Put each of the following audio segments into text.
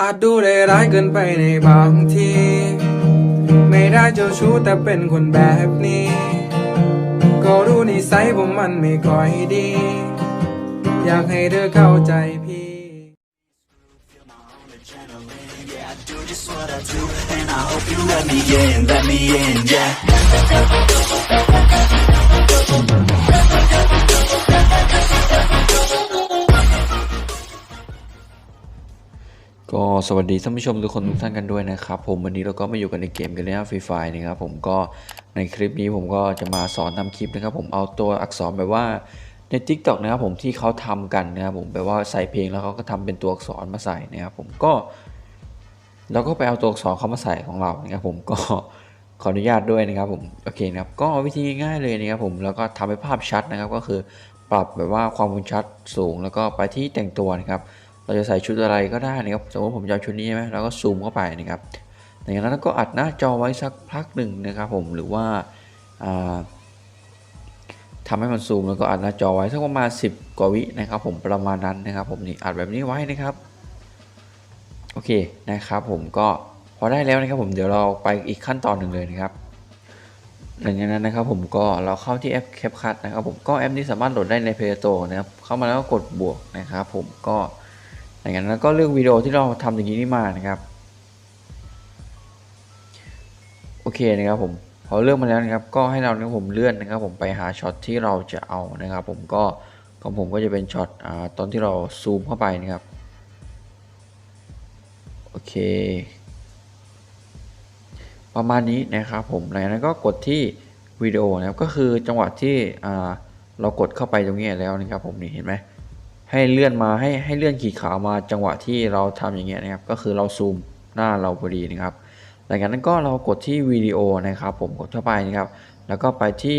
อาจดูได้ร้ายเกินไปในบางที ไม่ได้เจ้าชู้แต่เป็นคนแบบนี้ ก็รู้นิสัยผมมันไม่ค่อยดี อยากให้เธอเข้าใจพี่ just what I do, and I hope you let me in, let me in, yeah. สวัสดีท่านผู้ชมทุกคนทุกท่านกันด้วยนะครับผมวันนี้เราก็มาอยู่กันในเกมกันแล้วฟรีไฟนะครับผมก็ในคลิปนี้ผมก็จะมาสอนทำคลิปนะครับผมเอาตัวอักษรแบบว่าใน Tik t o อกนะครับผมที่เขาทำกันนะครับผมแบบว่าใส่เพลงแล้วเขาก็ทำเป็นตัวอักษรมาใส่นะครับผมก็เราก็ไปเอาตัวอักษรเขามาใส่ของเรานะครับผมก็ขออนุญาตด้วยนะครับผมโอเคนะครับก็วิธีง่ายๆเลยนะครับผมแล้วก็ทำให้ภาพชัดนะครับก็คือปรับแบบว่าความคมชัดสูงแล้วก็ไปที่แต่งตัวนะครับ เราจะใส่ชุดอะไรก็ได้นะครับ สมมติผมจะเอาชุดนี้ใช่ไหมเราก็ซูมเข้าไปนะครับหลังจากนั้นก็อัดหน้าจอไว้สักพักหนึ่งนะครับผม หรือว่าอ่าทำให้มันซูมแล้วก็อัดหน้าจอไว้สักประมาณ 10 กว่าวินะครับ ผมประมาณนั้นนะครับผมนี่อัดแบบนี้ไว้นะครับโอเคนะครับผมก็พอได้แล้วนะครับผมเดี๋ยวเราไปอีกขั้นตอนหนึ่งเลยนะครับหลังจากนั้นนะครับผมก็เราเข้าที่แอป CapCut นะครับผมก็แอปนี้สามารถโหลดได้ใน Play Store นะครับเข้ามาแล้วก็กดบวกนะครับผมก็ หลังจากนั้นก็เลือกวิดีโอที่เราทำอย่างนี้นี่มานะครับ โอเคนะครับผมพอเลือกมาแล้วนะครับ ก็ให้เรานะครับผมเลื่อนนะครับ ผมไปหาช็อตที่เราจะเอานะครับ ผมก็ของผมก็จะเป็นช็อตอตอนที่เราซูมเข้าไปนะครับ โอเค ประมาณนี้นะครับผมหลังจากนั้นก็กดที่วิดีโอนะครับก็คือจังหวะที่เรากดเข้าไปตรงนี้แล้วนะครับ ผมนี่เห็นไหม ให้เลื่อนมาให้ให้เลื่อนขีดขาวมาจังหวะที่เราทำอย่างเงี้ยนะครับ ก็คือเราซูมหน้าเราพอดีนะครับหลังจากนั้นก็เรากดที่วิดีโอนะครับ ผมกดเข้าไปนะครับ แล้วก็ไปที่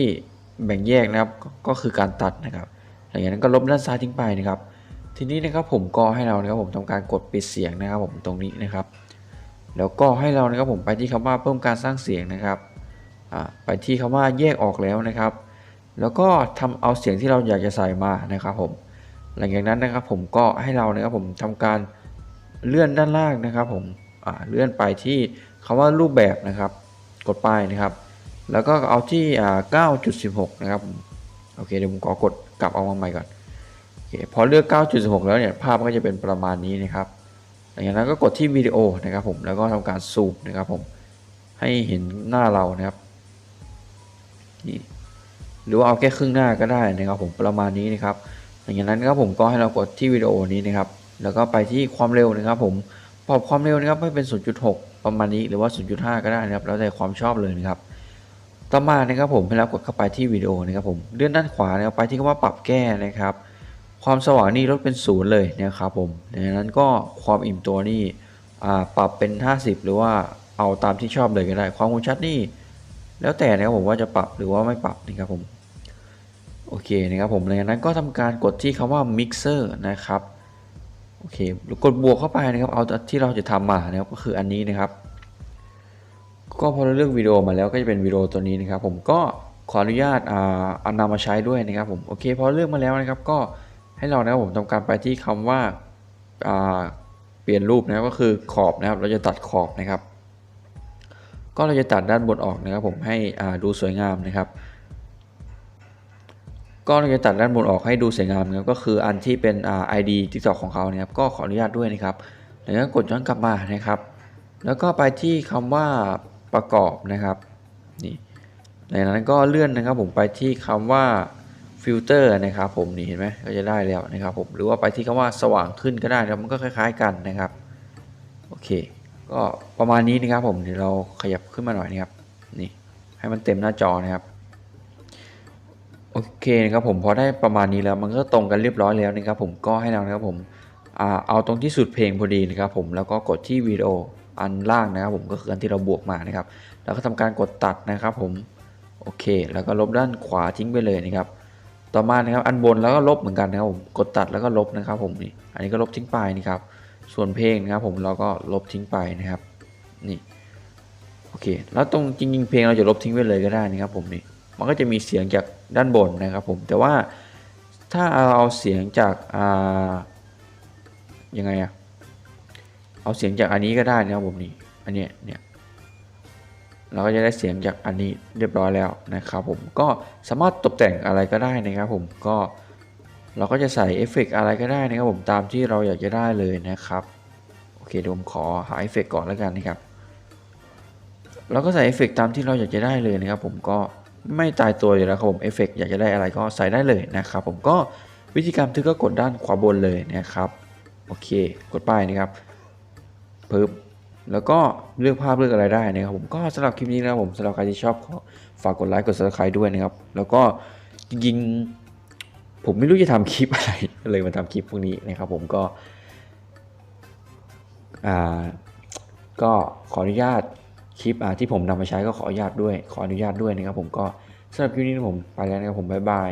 แบ่งแยกนะครับก็คือการตัดนะครับหลังจากนั้นก็ลบด้านซ้ายทิ้งไปนะครับ ทีนี้นะครับผมก็ให้เรานะครับผมทำการกดปิดเสียงนะครับ ผมตรงนี้นะครับ แล้วก็ให้เรานะครับผมไปที่คำว่าเพิ่มการสร้างเสียงนะครับไปที่คำว่าแยกออกแล้วนะครับ แล้วก็ทำเอาเสียงที่เราอยากจะใส่มานะครับผม หลังจากนั้นนะครับผมก็ให้เรานะครับผมทำการเลื่อนด้านล่างนะครับผมเลื่อนไปที่คำว่ารูปแบบนะครับ กดไปนะครับ แล้วก็เอาที่ 9.16 นะครับโอเคเดี๋ยวผมขอกดกลับเอามาใหม่ก่อนโอเคพอเลือก 9.16 แล้วเนี่ยภาพก็จะเป็นประมาณนี้นะครับหลังจากนั้นก็กดที่วิดีโอนะครับผมแล้วก็ทำการซูมนะครับผมให้เห็นหน้าเรานะครับนี่หรือว่าเอาแค่ครึ่งหน้าก็ได้นะครับผมประมาณนี้นะครับ หลังจากนั้นครับผมก็ให้เรากดที่วิดีโอนี้นะครับ แล้วก็ไปที่ความเร็วนะครับ ผมปรับความเร็วนะครับให้เป็น 0.6 ประมาณนี้หรือว่า 0.5 ก็ได้นะครับ แล้วแต่ความชอบเลยนะครับ ต่อมานะครับผมให้เรากดเข้าไปที่วิดีโอนะครับผมเลื่อนด้านขวานะครับไปที่คำว่าปรับแก้นะครับ ความสว่างนี่ลดเป็นศูนย์เลยนะครับผมดังนั้นก็ความอิ่มตัวนี่ปรับเป็น 50 หรือว่าเอาตามที่ชอบเลยก็ได้ ความคมชัดนี่แล้วแต่นะครับผมว่าจะปรับหรือว่าไม่ปรับนะครับผม โอเคนะครับผมหลังจากนั้นก็ทำการกดที่คำว่า mixer นะครับโอเคกดบวกเข้าไปนะครับเอาที่เราจะทำมานะครับก็คืออันนี้นะครับ ก็พอเราเลือกวิดีโอมาแล้วก็จะเป็นวิดีโอตัวนี้นะครับ ผมก็ขออนุญาตอ่าเอานำมาใช้ด้วยนะครับผมโอเคพอเลือกมาแล้วนะครับ ก็ให้เรานะครับผมทำการไปที่คำว่าอ่าเปลี่ยนรูปนะครับก็คือขอบนะครับ เราจะตัดขอบนะครับ ก็เราจะตัดด้านบนออกนะครับ ผมให้ดูสวยงามนะครับ ก็เราจะตัดด้านบนออกให้ดูสวยงามนะครับก็คืออันที่เป็นอ่า ID TikTok ของเขานะครับก็ขออนุญาตด้วยนะครับแล้วก็กดย้อนกลับมานะครับ แล้วก็ไปที่คำว่าประกอบนะครับนี่หลังนั้นก็เลื่อนนะครับผมไปที่คำว่าฟิลเตอร์นะครับผมนี่เห็นไหมก็จะได้แล้วนะครับผมหรือว่าไปที่คำว่าสว่างขึ้นก็ได้นะครับมันก็คล้าย ๆ กันนะครับโอเค ก็ประมาณนี้นะครับผมเดี๋ยวเราขยับขึ้นมาหน่อยนะครับนี่ให้มันเต็มหน้าจอนะครับ เคนะครับผมพอได้ประมาณนี้แล้วมันก็ตรงกันเรียบร้อยแล้วนะครับผมก็ให้เรานะครับผมเอาตรงที่สุดเพลงพอดีนะครับผมแล้วก็กดที่วิดีโออันล่างนะครับผมก็คืออันที่เราบวกมานะครับแล้วก็ทำการกดตัดนะครับผมโอเค แล้วก็ลบด้านขวาทิ้งไปเลยนะครับต่อมานะครับอันบนแล้วก็ลบเหมือนกันนะครับผมกดตัดแล้วก็ลบนะครับผมนี่อันนี้ก็ลบทิ้งไปนี่ครับส่วนเพลงนะครับผมเราก็ลบทิ้งไปนะครับนี่โอเคแล้วตรงจริงๆเพลงเราจะลบทิ้งไปเลยก็ได้นะครับผมนี่ มันก็จะมีเสียงจากด้านบนนะครับผมแต่ว่าถ้าเราเอาเสียงจากอ่ายังไงอะเอาเสียงจากอันนี้ก็ได้นะครับผมนี่อันเนี้ยเนี่ยเราก็จะได้เสียงจากอันนี้เรียบร้อยแล้วนะครับผมก็สามารถตกแต่งอะไรก็ได้นะครับผมก็เราก็จะใส่เอฟเฟกต์อะไรก็ได้นะครับผมตามที่เราอยากจะได้เลยนะครับโอเคเดี๋ยวผมขอหาเอฟเฟกต์ก่อนแล้วกันนะครับเราก็ใส่เอฟเฟกต์ตามที่เราอยากจะได้เลยนะครับผมก็ ไม่ตายตัวอยู่แล้วครับผมเอฟเฟกต์อยากจะได้อะไรก็ใส่ได้เลยนะครับผมก็วิธีการทึกก็กดด้านขวาบนเลยนะครับโอเค กดป้ายนะครับปึ๊บแล้วก็เลือกภาพเลือกอะไรได้นะครับผมก็สำหรับคลิปนี้นะครับผมสำหรับใครที่ชอบก็ฝากกดไลค์กด subscribe ด้วยนะครับ แล้วก็จริงๆผมไม่รู้จะทำคลิปอะไรเลยมาทำคลิปพวกนี้นะครับ ผมก็อ่าก็ขออนุญาต คลิปอ่าที่ผมนำมาใช้ก็ขออนุญาตด้วย ขออนุญาตด้วยนะครับผมก็สำหรับคลิปนี้ผมไปแล้วนะครับผมบ๊ายบาย